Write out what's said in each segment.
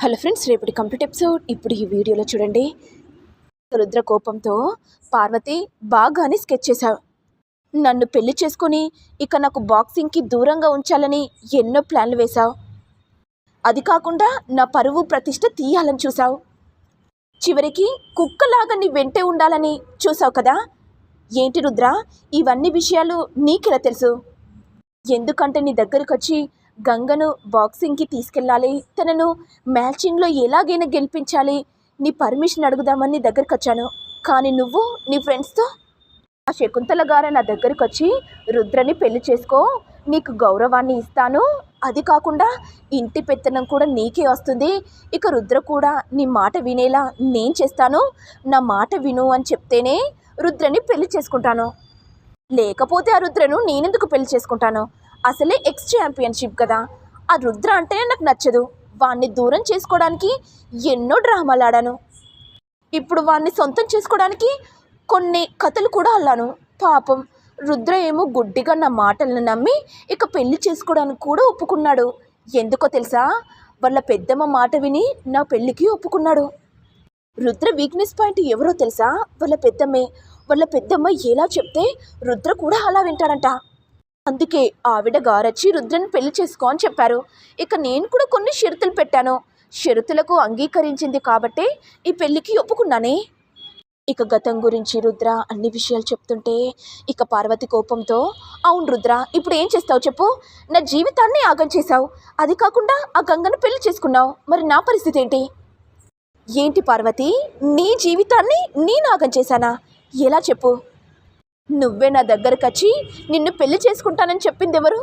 Hello friends రేపటి complete episode. ఇప్పుడు ఈ వీడియోలో చూడండి. రుద్ర కోపంతో పార్వతి బాగానే స్కెచ్ చేశావు నన్ను పెళ్ళి చేసుకొని ఇక నాకు బాక్సింగ్కి దూరంగా ఉంచాలని ఎన్నో ప్లాన్లు వేశావు. అది కాకుండా నా పరువు ప్రతిష్ట తీయాలని చూసావు చివరికి కుక్కలాగా నీ వెంటే ఉండాలని చూసావు కదా. ఏంటి రుద్ర? ఇవన్నీ విషయాలు నీకెలా తెలుసు? ఎందుకంటే నీ దగ్గరకు వచ్చి గంగను బాక్సింగ్కి తీసుకెళ్ళాలి. తనను మ్యాచింగ్లో ఎలాగైనా గెలిపించాలి. నీ పర్మిషన్ అడుగుదామని నీ దగ్గరికి వచ్చాను. కానీ నువ్వు నీ ఫ్రెండ్స్తో ఆ శకుంతల గారు నా దగ్గరికి వచ్చి రుద్రని పెళ్ళి చేసుకో. నీకు గౌరవాన్ని ఇస్తాను. అది కాకుండా ఇంటి పెత్తనం కూడా నీకే వస్తుంది. ఇక రుద్ర కూడా నీ మాట వినేలా నేను చేస్తాను. నా మాట విను అని చెప్తేనే రుద్రని పెళ్ళి చేసుకుంటాను. లేకపోతే ఆ రుద్రను నేనెందుకు పెళ్ళి చేసుకుంటాను? అసలే ఎక్స్ ఛాంపియన్షిప్ కదా. ఆ రుద్ర అంటేనే నాకు నచ్చదు. వాణ్ణి దూరం చేసుకోవడానికి ఎన్నో డ్రామాలు ఆడాను. ఇప్పుడు వాణ్ణి సొంతం చేసుకోవడానికి కొన్ని కథలు కూడా అల్లాను. పాపం రుద్ర ఏమో గుడ్డిగా నా మాటలను నమ్మి ఇక పెళ్ళి చేసుకోవడానికి కూడా ఒప్పుకున్నాడు. ఎందుకో తెలుసా? వాళ్ళ పెద్దమ్మ మాట విని నా పెళ్ళికి ఒప్పుకున్నాడు. రుద్ర వీక్నెస్ పాయింట్ ఎవరో తెలుసా? వాళ్ళ పెద్దమ్మే. వాళ్ళ పెద్దమ్మ ఎలా చెప్తే రుద్ర కూడా అలా వింటాడంట. అందుకే ఆవిడ గారొచ్చి రుద్రని పెళ్ళి చేసుకో అని చెప్పారు. ఇక నేను కూడా కొన్ని షరతులు పెట్టాను. షరతులకు అంగీకరించింది కాబట్టే ఈ పెళ్ళికి ఒప్పుకున్నానే. ఇక గతం గురించి రుద్ర అన్ని విషయాలు చెప్తుంటే ఇక పార్వతి కోపంతో అవును రుద్ర ఇప్పుడు ఏం చేస్తావు చెప్పు? నా జీవితాన్ని ఆగం చేశావు. అది కాకుండా ఆ గంగను పెళ్ళి చేసుకున్నావు. మరి నా పరిస్థితి ఏంటి? ఏంటి పార్వతి? నీ జీవితాన్ని నేను ఆగం చేశానా? ఎలా చెప్పు? నువ్వే నా దగ్గరకు వచ్చి నిన్ను పెళ్ళి చేసుకుంటానని చెప్పింది ఎవరు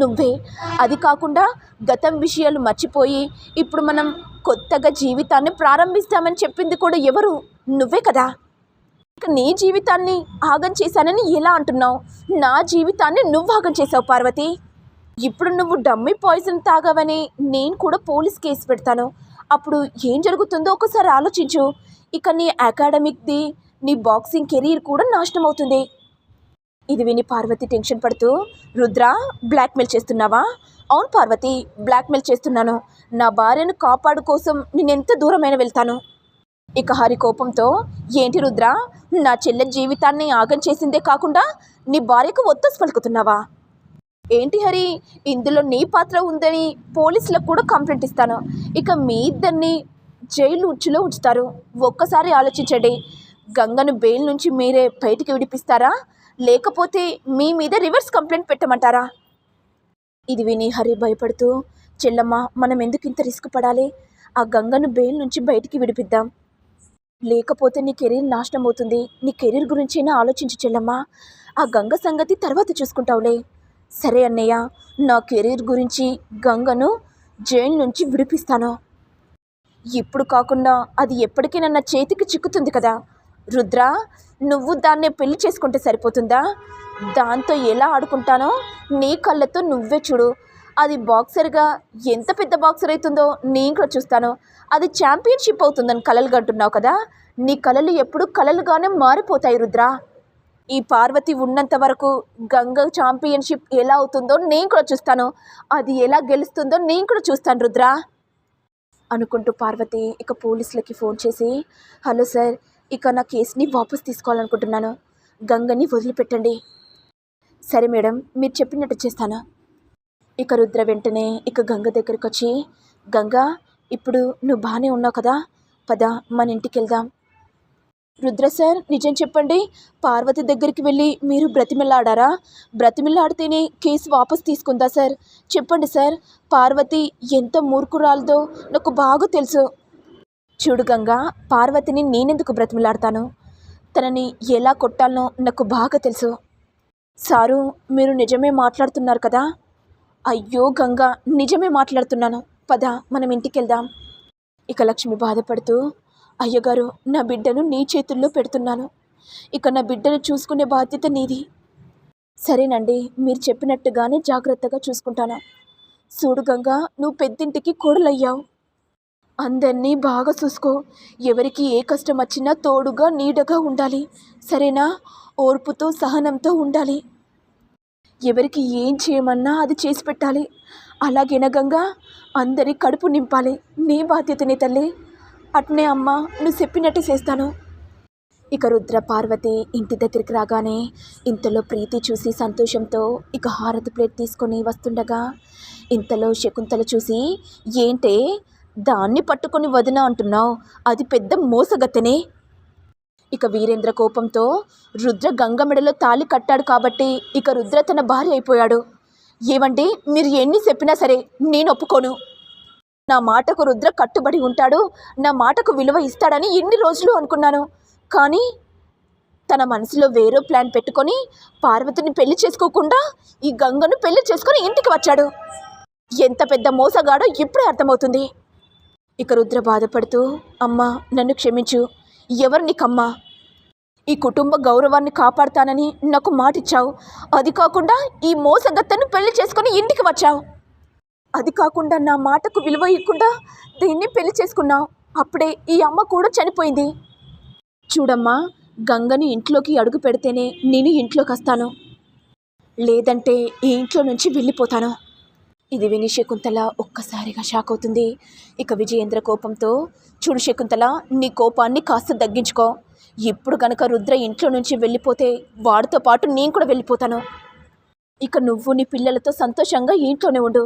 నువ్వే. అది కాకుండా గతం విషయాలు మర్చిపోయి ఇప్పుడు మనం కొత్తగా జీవితాన్ని ప్రారంభిస్తామని చెప్పింది కూడా ఎవరు? నువ్వే కదా. ఇక నీ జీవితాన్ని ఆగం చేశానని ఎలా అంటున్నావు? నా జీవితాన్ని నువ్వు ఆగం చేసావు పార్వతి. ఇప్పుడు నువ్వు డమ్మీ పాయిజన్ తాగావని నేను కూడా పోలీస్ కేసు పెడతాను. అప్పుడు ఏం జరుగుతుందో ఒకసారి ఆలోచించు. ఇక నీ అకాడమిక్ది నీ బాక్సింగ్ కెరీర్ కూడా నాశనం అవుతుంది ఇది విని పార్వతి టెన్షన్ పడుతూ రుద్ర బ్లాక్మెయిల్ చేస్తున్నావా? అవును పార్వతి బ్లాక్మెయిల్ చేస్తున్నాను. నా భార్యను కాపాడు కోసం నేను ఎంత దూరమైన వెళ్తాను? ఇక హరి కోపంతో ఏంటి రుద్ర? నా చెల్లె జీవితాన్ని ఆగం చేసిందే కాకుండా నీ భార్యకు ఒత్తస్ పలుకుతున్నావా? ఏంటి హరి? ఇందులో నీ పాత్ర ఉందని పోలీసులకు కూడా కంప్లైంట్ ఇస్తాను. ఇక మీ ఇద్దరిని జైలు ఉచ్చులో ఉంచుతారు. ఒక్కసారి ఆలోచించండి. గంగను బెయిల్ నుంచి మీరే బయటికి విడిపిస్తారా? లేకపోతే మీ మీద రివర్స్ కంప్లైంట్ పెట్టమంటారా? ఇది విని హరి భయపడుతూ చెల్లమ్మ మనం ఎందుకు ఇంత రిస్క్ పడాలి? ఆ గంగను బెయిల్ నుంచి బయటికి విడిపిద్దాం. లేకపోతే నీ కెరీర్ నాశనం అవుతుంది. నీ కెరీర్ గురించైనా ఆలోచించు చెల్లమ్మ. ఆ గంగ సంగతి తర్వాత చూసుకుంటావులే. సరే అన్నయ్య నా కెరీర్ గురించి గంగను జైలు నుంచి విడిపిస్తాను. ఇప్పుడు కాకుండా అది ఎప్పటికైనా నా చేతికి చిక్కుతుంది కదా. రుద్ర నువ్వు దాన్ని పెళ్ళి చేసుకుంటే సరిపోతుందా? దాంతో ఎలా ఆడుకుంటానో నీ కళ్ళతో నువ్వే చూడు. అది బాక్సర్గా ఎంత పెద్ద బాక్సర్ అవుతుందో నేను కూడా చూస్తాను. అది ఛాంపియన్షిప్ అవుతుందని కలలు అంటున్నావు కదా? నీ కలలు ఎప్పుడు కలలుగానే మారిపోతాయి రుద్ర. ఈ పార్వతి ఉన్నంత వరకు గంగ ఛాంపియన్షిప్ ఎలా అవుతుందో నేను కూడా చూస్తాను. అది ఎలా గెలుస్తుందో నేను కూడా చూస్తాను రుద్ర. అనుకుంటూ పార్వతి ఇక పోలీసులకి ఫోన్ చేసి హలో సార్ ఇక నా కేసుని వాపస్ తీసుకోవాలనుకుంటున్నాను. గంగని వదిలిపెట్టండి. సరే మేడం మీరు చెప్పినట్టు చేస్తాను. ఇక రుద్ర వెంటనే ఇక గంగ దగ్గరికి వచ్చి గంగ ఇప్పుడు నువ్వు బాగానే ఉన్నావు కదా పద మన ఇంటికి వెళ్దాం. రుద్ర సార్ నిజం చెప్పండి పార్వతి దగ్గరికి వెళ్ళి మీరు బ్రతిమిల్లాడారా బ్రతిమిల్లాడితేనే కేసు వాపస్ తీసుకుందా సార్? చెప్పండి సార్ పార్వతి ఎంత మూర్ఖురాలదో నాకు బాగా తెలుసు. చూడు గంగా పార్వతిని నేనెందుకు బ్రతిమిలాడతాను? తనని ఎలా కొట్టాలనో నాకు బాగా తెలుసు. సారు మీరు నిజమే మాట్లాడుతున్నారు కదా? అయ్యో గంగా నిజమే మాట్లాడుతున్నాను. పద మనం ఇంటికి వెళ్దాం ఇక లక్ష్మి బాధపడుతూ అయ్యగారు నా బిడ్డను నీ చేతుల్లో పెడుతున్నాను. ఇక నా బిడ్డను చూసుకునే బాధ్యత నీది. సరేనండి మీరు చెప్పినట్టుగానే జాగ్రత్తగా చూసుకుంటాను. చూడు గంగా నువ్వు పెద్దింటికి కోడలయ్యావు. అందరినీ బాగా చూసుకో. ఎవరికి ఏ కష్టం వచ్చినా తోడుగా నీడగా ఉండాలి. సరేనా? ఓర్పుతో సహనంతో ఉండాలి. ఎవరికి ఏం చేయమన్నా అది చేసి పెట్టాలి. అలాగెనగంగా అందరి కడుపు నింపాలి. నీ బాధ్యతనే తల్లి. అట్నే అమ్మ నువ్వు చెప్పినట్టు చేస్తాను. ఇక రుద్ర పార్వతి ఇంటి దగ్గరికి రాగానే ఇంతలో ప్రీతి చూసి సంతోషంతో ఇక హారతి ప్లేట్ తీసుకొని వస్తుండగా ఇంతలో శకుంతల చూసి ఏంటే? దాన్ని పట్టుకొని వదిన అంటున్నావు? అది పెద్ద మోసగతనే ఇక వీరేంద్ర కోపంతో రుద్ర గంగమెడలో తాళి కట్టాడు కాబట్టి ఇక రుద్ర తన భార్య అయిపోయాడు. ఏమండి మీరు ఎన్ని చెప్పినా సరే నేను ఒప్పుకోను. నా మాటకు రుద్ర కట్టుబడి ఉంటాడు నా మాటకు విలువ ఇస్తాడని ఎన్ని రోజులు అనుకున్నాను. కానీ తన మనసులో వేరే ప్లాన్ పెట్టుకొని పార్వతిని పెళ్ళి చేసుకోకుండా ఈ గంగను పెళ్ళి చేసుకొని ఇంటికి వచ్చాడు. ఎంత పెద్ద మోసగాడో ఇప్పుడే అర్థమవుతుంది. ఇక రుద్ర బాధపడుతూ అమ్మా నన్ను క్షమించు. ఎవరు నీకమ్మా? ఈ కుటుంబ గౌరవాన్ని కాపాడుతానని నాకు మాటిచ్చావు. అది కాకుండా ఈ మోసగత్తను పెళ్ళి చేసుకుని ఇంటికి వచ్చావు. అది కాకుండా నా మాటకు విలువ ఇవ్వకుండా దీన్ని పెళ్ళి చేసుకున్నావు. అప్పుడే ఈ అమ్మ కూడా చనిపోయింది. చూడమ్మా గంగని ఇంట్లోకి అడుగు పెడితేనే నేను ఇంట్లోకి వస్తాను. లేదంటే ఈ ఇంట్లో నుంచి వెళ్ళిపోతాను. ఇది విని శకుంతల ఒక్కసారిగా షాక్ అవుతుంది. ఇక విజయేంద్ర కోపంతో చూడు శకుంతల నీ కోపాన్ని కాస్త తగ్గించుకో. ఇప్పుడు కనుక రుద్ర ఇంట్లో నుంచి వెళ్ళిపోతే వాడితో పాటు నేను కూడా వెళ్ళిపోతాను. ఇక నువ్వు నీ పిల్లలతో సంతోషంగా ఇంట్లోనే ఉండు.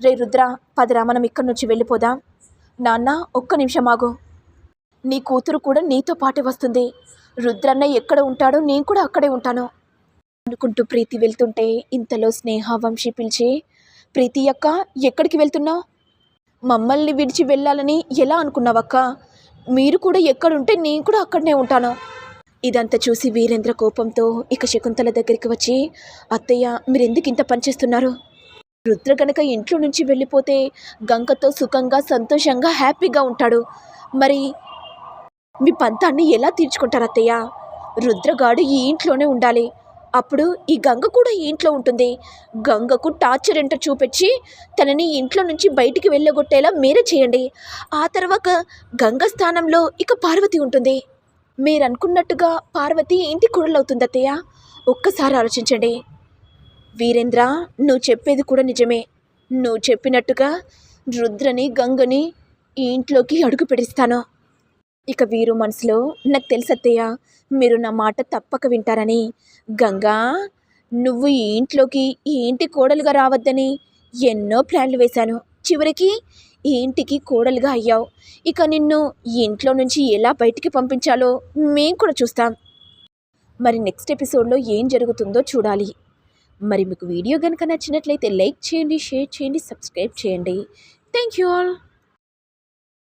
రే రుద్ర పదిరా మనం ఇక్కడి నుంచి వెళ్ళిపోదాం. నాన్న ఒక్క నిమిషం ఆగు. నీ కూతురు కూడా నీతో పాటే వస్తుంది. రుద్రన్న ఎక్కడ ఉంటాడో నేను కూడా అక్కడే ఉంటాను. అనుకుంటూ ప్రీతి వెళ్తుంటే ఇంతలో స్నేహ వంశీ పిలిచి ప్రీతి అక్క ఎక్కడికి వెళ్తున్నావు మమ్మల్ని విడిచి వెళ్ళాలని ఎలా అనుకున్నావక్క? మీరు కూడా ఎక్కడుంటే నేను కూడా అక్కడనే ఉంటాను. ఇదంతా చూసి వీరేంద్ర కోపంతో ఇక శకుంతల దగ్గరికి వచ్చి అత్తయ్య మీరెందుకు ఇంత పనిచేస్తున్నారు రుద్ర గనక ఇంట్లో నుంచి వెళ్ళిపోతే గంగతో సుఖంగా సంతోషంగా హ్యాపీగా ఉంటాడు. మరి మీ పంతాన్ని ఎలా తీర్చుకుంటారు అత్తయ్య? రుద్రగాడు ఈ ఇంట్లోనే ఉండాలి. అప్పుడు ఈ గంగ కూడా ఈ ఇంట్లో ఉంటుంది. గంగకు టార్చర్ ఏంటో చూపించి తనని ఇంట్లో నుంచి బయటికి వెళ్ళగొట్టేలా మీరే చేయండి. ఆ తర్వాత గంగ స్థానంలో ఇక పార్వతి ఉంటుంది. మీరు అనుకున్నట్టుగా పార్వతి ఇంటి కూడలవుతుంది అత్తయ్య. ఒక్కసారి ఆలోచించండి. వీరేంద్ర నువ్వు చెప్పేది కూడా నిజమే. నువ్వు చెప్పినట్టుగా రుద్రని గంగని ఈ ఇంట్లోకి అడుగు పెడిస్తాను. ఇక వీరు మనసులో నాకు తెలుసు మీరు నా మాట తప్పక వింటారని. గంగా నువ్వు ఈ ఇంట్లోకి ఈ ఇంటి కోడలుగా రావద్దని ఎన్నో ప్లాన్లు వేశాను. చివరికి ఈ ఇంటికి కోడలుగా అయ్యావు. ఇక నిన్ను ఇంట్లో నుంచి ఎలా బయటికి పంపించాలో మేం కూడా చూస్తాం. మరి నెక్స్ట్ ఎపిసోడ్లో ఏం జరుగుతుందో చూడాలి. మరి మీకు వీడియో కనుక నచ్చినట్లయితే లైక్ చేయండి షేర్ చేయండి సబ్స్క్రైబ్ చేయండి. Thank you all.